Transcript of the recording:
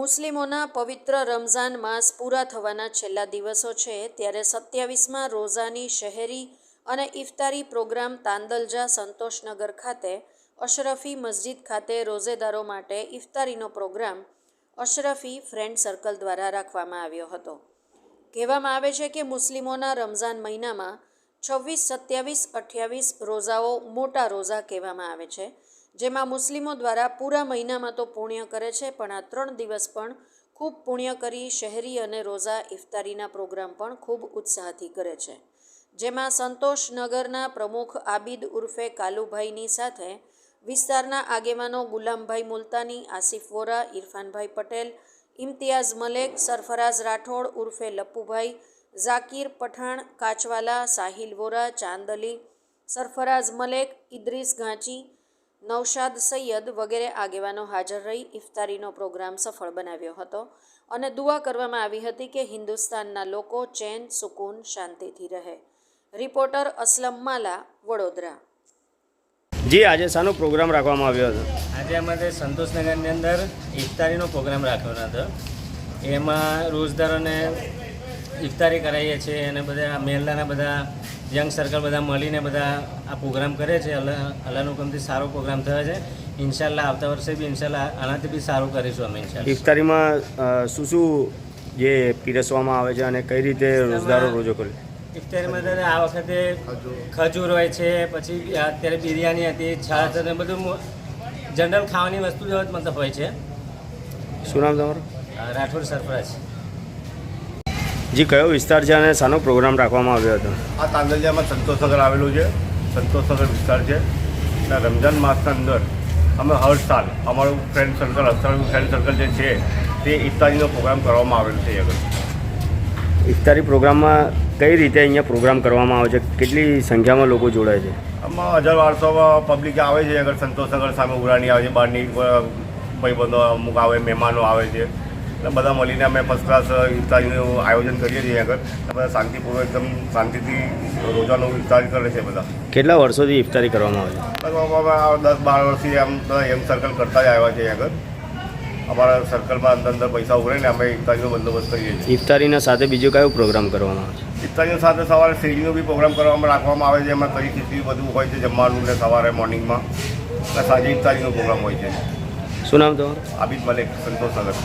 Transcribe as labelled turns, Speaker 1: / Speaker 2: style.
Speaker 1: મુસ્લિમોના પવિત્ર રમઝાન માસ પૂરા થવાના છેલ્લા દિવસો છે, ત્યારે સત્યાવીસમાં રોઝાની શહેરી અને ઇફતારી પ્રોગ્રામ તાંદલજા સંતોષનગર ખાતે, અશરફી મસ્જિદ ખાતે રોઝેદારો માટે ઇફતારીનો પ્રોગ્રામ અશરફી ફ્રેન્ડ સર્કલ દ્વારા રાખવામાં આવ્યો હતો. કહેવામાં આવે છે કે મુસ્લિમોના રમઝાન મહિનામાં છવ્વીસ, સત્યાવીસ, અઠ્યાવીસ રોઝાઓ મોટા રોઝા કહેવામાં આવે છે જેમાં મુસ્લિમો દ્વારા પૂરા મહિનામાં તો પુણ્ય કરે છે, પણ આ ત્રણ દિવસ પણ ખૂબ પુણ્ય કરી શહેરી અને રોઝા ઇફતારીના પ્રોગ્રામ પણ ખૂબ ઉત્સાહથી કરે છે. જેમાં સંતોષનગરના પ્રમુખ આબિદ ઉર્ફે કાલુભાઈની સાથે વિસ્તારના આગેવાનો ગુલામભાઈ મુલતાની, આસિફ વોરા, ઇરફાનભાઈ પટેલ, ઇમ્તિયાઝ મલેક, સરફરાઝ રાઠોડ ઉર્ફે લપ્પુભાઈ, ઝાકીર પઠાણ, કાચવાલા, સાહિલ વોરા, ચાંદલી, સરફરાઝ મલેક, ઇદ્રીસ ઘાંચી નૌશાદ સૈયદ વગેરે આગેવાનો હાજર રહી ઇફતારીનો પ્રોગ્રામ સફળ બનાવ્યો હતો અને દુઆ કરવામાં આવી હતી કે હિન્દુસ્તાનના લોકો ચેન સુકૂન શાંતિથી રહે. રિપોર્ટર અસલમ માલા વડોદરા.
Speaker 2: જી આજે શાનો પ્રોગ્રામ રાખવામાં આવ્યો હતો?
Speaker 3: આજે અમારે સંતોષનગરની અંદર ઇફતારીનો પ્રોગ્રામ રાખ્યો હતો. એમાં રોજદારોને ઇફતારી કરાવીએ છીએ અને બધા મહેલાના બધા યંગ સર્કલ બધા મળીને બધા આ પ્રોગ્રામ કરે છે અલ્લાહ અલ્લાહનું હુકમથી સારો પ્રોગ્રામ થયો છે. ઇન્શાલ્લાહ આવતા વર્ષે બી ઇન્શાલ્લાહ આનાથી બી સારું કરીશું અમે ઇન્શાલ્લાહ
Speaker 2: ઇફતારીમાં શું શું જે પીરસવામાં આવે છે અને કઈ રીતે રોજદારો રોજો કરે?
Speaker 3: ઇફતારીમાં ત્યારે આ વખતે ખજૂર હોય છે પછી અત્યારે બિરયાની હતી છાશ અને બધું જનરલ ખાવાની વસ્તુ જ મતલબ હોય છે.
Speaker 2: શું નામ તમારું?
Speaker 3: રાઠોડ સરફરાજ.
Speaker 2: જી કયો વિસ્તાર છે અને શાનો પ્રોગ્રામ રાખવામાં આવ્યો હતો?
Speaker 4: આ તાંદલજામાં સંતોષનગર આવેલું છે. સંતોષનગર વિસ્તાર છે. અને રમજાન માસના અંદર અમે હર સાલ અમારું ફ્રેન્ડ સર્કલ અસરનું ફ્રેન્ડ સર્કલ જે છે તે ઇફતારીનો પ્રોગ્રામ કરવામાં આવેલ છે આગળ
Speaker 2: ઇફતારી પ્રોગ્રામમાં કઈ રીતે અહીંયા પ્રોગ્રામ કરવામાં આવે છે? કેટલી સંખ્યામાં લોકો જોડાય છે?
Speaker 4: આમાં હજાર બારસોમાં પબ્લિક આવે છે આગળ સંતોષનગર સામે ઉરાણી આવે છે બહારની ભાઈબંધો અમુક આવે મહેમાનો આવે છે. એટલે બધા મળીને અમે ફર્સ્ટ ક્લાસ ઇફતારીનું આયોજન કરીએ છીએ આગળ. બધા શાંતિપૂર્વક એકદમ શાંતિથી રોજાનું ઇફતારી કરે છે બધા.
Speaker 2: કેટલા વર્ષોથી ઇફતારી કરવામાં આવે છે?
Speaker 4: દસ બાર વર્ષથી આમ બધા યંગ સર્કલ કરતા જ આવ્યા છે આગળ. અમારા સર્કલમાં અંદર અંદર પૈસા ઉભરાઈને અમે ઇફતારીનો બંદોબસ્ત કરીએ છીએ.
Speaker 2: ઇફતારીના સાથે બીજો કયો પ્રોગ્રામ કરવામાં આવે છે?
Speaker 4: ઇફતારીઓ સાથે સવારે શેરડીનો બી પ્રોગ્રામ કરવામાં રાખવામાં આવે છે. એમાં કઈ ખીચડી બધું હોય છે જમવાનું ને સવારે મોર્નિંગમાં અને સાંજે ઇફતારીનો પ્રોગ્રામ હોય છે.
Speaker 2: શું નામ તમારું?
Speaker 4: આબિદ મલેક સંતોષનગર.